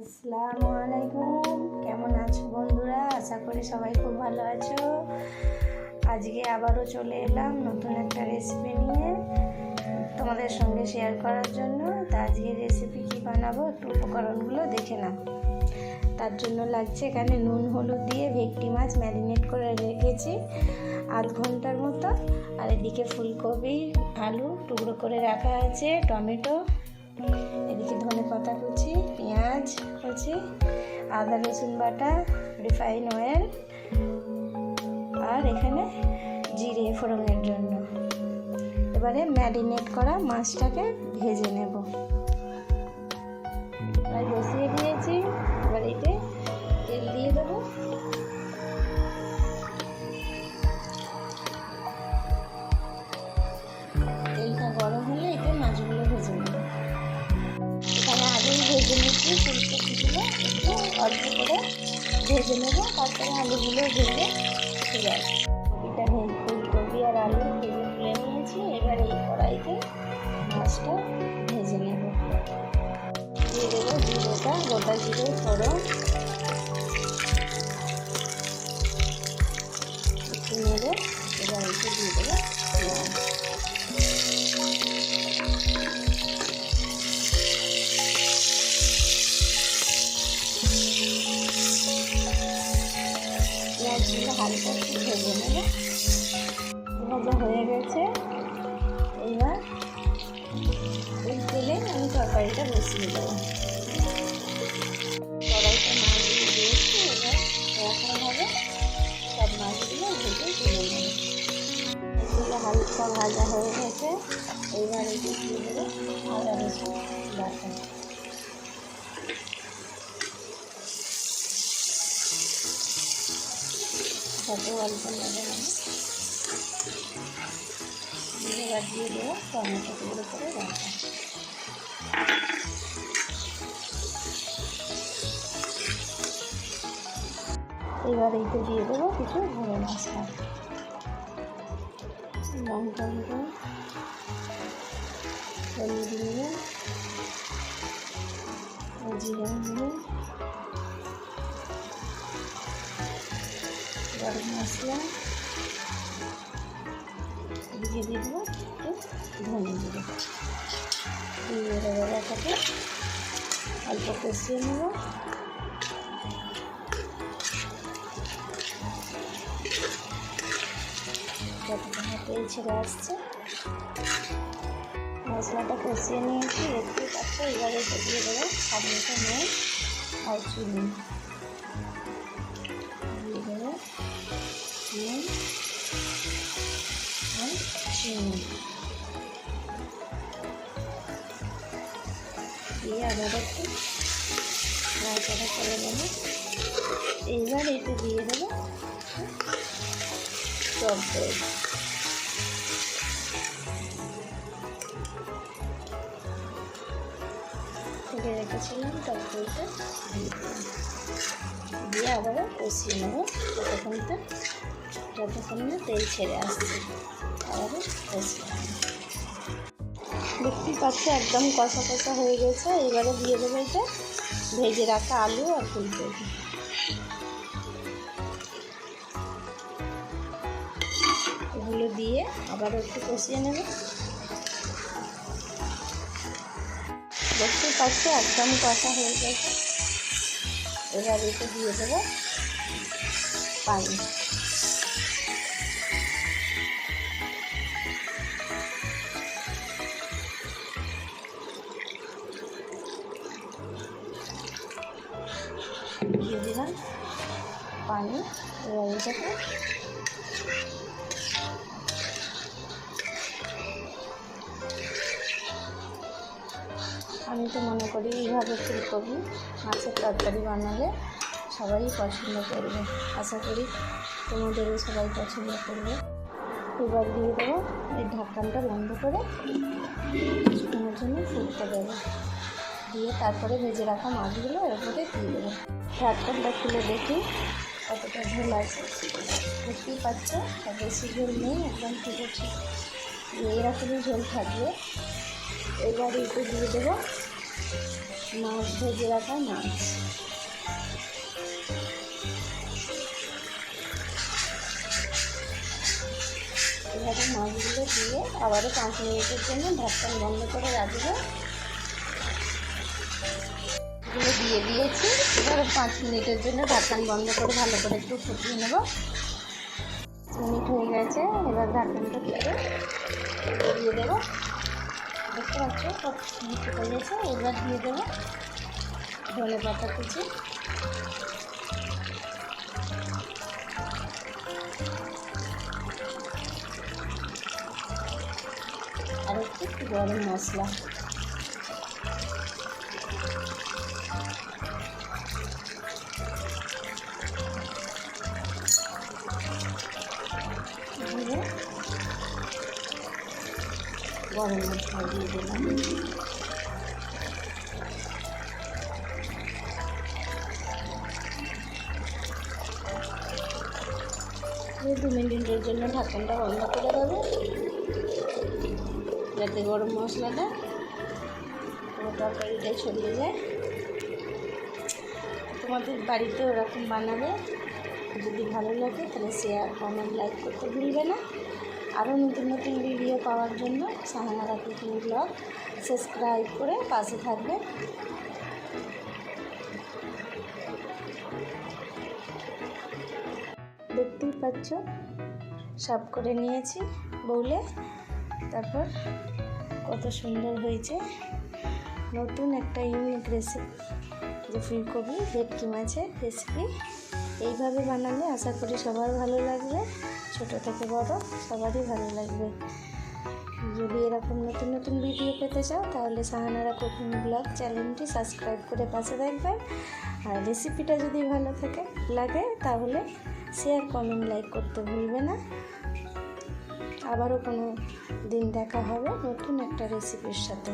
আসসালামু আলাইকুম। কেমন আছো বন্ধুরা? আশা করি সবাই খুব ভালো আছো। আজকে আবারও চলে এলাম নতুন একটা রেসিপি নিয়ে তোমাদের সঙ্গে শেয়ার করার জন্য। তা আজকে রেসিপি কী বানাবো একটু উপকরণগুলো দেখে নাও। তার জন্য লাগছে এখানে নুন, হলুদ দিয়ে ভেটকি মাছ ম্যারিনেট করে রেখেছি আধ ঘণ্টার মতো। আর এদিকে ফুলকপি আলু টুকরো করে রাখা আছে, টমেটো এদিকে ধনে পাতা কুচি, পেঁয়াজ কুচি, আদা, রসুন বাটা, রিফাইন অয়েল, আর এখানে জিরে ফোড়নের জন্য। এবারে ম্যারিনেট করা মাছটাকে ভেজে নেব। আর বসিয়ে ভেজে নিচ্ছি ফুলকপিগুলো একটু অল্প করে ভেজে নেব, তারপরে আলুগুলো ভেজে ঠিক আছে কপিটা ভেজে ফুলকপি আর আলু ভেজে তুলে নিয়েছি, এবার এই কড়াইতে মাছটা ভেজে নেব। দিয়ে দেবো জিরেটা, গোটা জিরে, ফোড়ন। একটু নেড়ে এবার একটু দিয়ে দেবো পেঁয়াজগুলো হালকা একটু ভেজে নেব ভাজা হয়ে গেছে। এইবার এই তেলে আমি তরকারিটা বসিয়ে দেবো। মাছগুলো দিয়েছি, এবার এরকমভাবে সব মাছগুলো ভেজে তুলে নেব। হালকা ভাজা হয়ে গেছে। এইবার এটি দিয়ে দেবো আদা রসুন বাটা। সাথে অল্প নেবে দিয়ে এবার দিয়ে দেবো টমেটো টুকরো করে রাখা এবার এইতে দিয়ে দেবো কিছু গুঁড়ো মশলা লঙ্কা গুঁড়ো হলুদ গুঁড়ো জিরা গুঁড়ো গরম মশলা। দিয়ে দেবো একটু ধনে জিরে দিয়ে দেবো অল্প কষিয়ে নেব। যতক্ষণ তেল ছেড়ে আসছে। মশলাটা কষিয়ে নিয়েছি। দেখতে পাচ্ছ এবারে দিয়ে দেবো স্বাদ নুন আর চিনি। নুন আর চিনি দিয়ে আবার একটু নাড়াচাড়া করে নেব এইবার এতে দিয়ে দেবো টক দই তুলে রেখেছিলাম টক দইটা দিয়ে আবারও কষিয়ে নেব ততক্ষণটা যতক্ষণ না তেল ছেড়ে আসছে। আবারও কষিয়ে দেখতেই পাচ্ছ একদম কষা কষা হয়ে গেছে। এবারে দিয়ে দেবো এটা ভেজে রাখা আলু আর ফুলকপি। এগুলো দিয়ে আবার একটু কষিয়ে নেব। পাচ্ছ একদম কষা হয়ে গেছে। এবার এতে দিয়ে দেবো পানি। দিয়ে দিলাম পানি, এবার এটাকে আমি তো মনে করি এইভাবে ফুলকপি মাছের তরকারি বানালে সবাই পছন্দ করবে। আশা করি তোমাদেরও সবাই পছন্দ করবে। এবার দিয়ে দেবো এই ঢাকনটা বন্ধ করে কিছুক্ষণের জন্য ফুটতে দেবো। দিয়ে তারপরে ভেজে রাখা মাছগুলো এর উপরে দিয়ে দেবো। ঢাকনটা খুলে দেখি কতটা ঝোল আছে। দেখতেই পাচ্ছ বেশি ঝোল নেই, একদম ঠিক। ঠিক এরকমই ঝোল থাকবে। এবার একটু দিয়ে দেবো। মাছ ভেজে রাখা মাছ। এভাবে মাছগুলো দিয়ে আবারও পাঁচ মিনিটের জন্য ঢাকন বন্ধ করে রাখব। এগুলো দিয়ে দিয়েছি। এবারে পাঁচ মিনিটের জন্য ঢাকন বন্ধ করে ভালো করে একটু ফুটিয়ে নেব। মিনিট হয়ে গেছে, এবার ঢাকনটা দিয়ে দেবো। দেখতে পাচ্ছ কত সুন্দর ফুটে গেছে এবার দিয়ে দেবো ধনে পাতা কুচি। আর একটু গরম মশলা। গরম মশলা দিয়ে দিলাম দু মিনিটের জন্য ঢাকনটা বন্ধ করে দেবো। যাতে গরম মশলাটা পুরো তরকারিটাই ছড়িয়ে যায় তোমাদের বাড়িতে ওরকম বানাবে। যদি ভালো লাগে তাহলে শেয়ার কমেন্ট লাইক করতে ভুলবে না। আরও নতুন নতুন ভিডিও পাওয়ার জন্য সাহানারা কুকিং ব্লগ সাবস্ক্রাইব করে পাশে থাকবে। দেখতেই পাচ্ছ? সাফ করে নিয়েছি বউলে। তারপর কত সুন্দর হয়েছে। নতুন একটা ইউনিক রেসিপি যে ফুলকপি ভেটকি মাছের রেসিপি এইভাবে বানালে আশা করি সবার ভালো লাগবে। ছোট থেকে বড় সবারই ভালো লাগবে। যদি এরকম নতুন নতুন ভিডিও পেতে চাও, তাহলে সাহানারা কুকিং ব্লগ চ্যানেলটি সাবস্ক্রাইব করে পাশে রাখবেন আর রেসিপিটা যদি ভালো থাকে, লাগে, তাহলে শেয়ার কমেন্ট লাইক করতে ভুলবে না। আবারও কোনো দিন দেখা হবে নতুন একটা রেসিপির সাথে।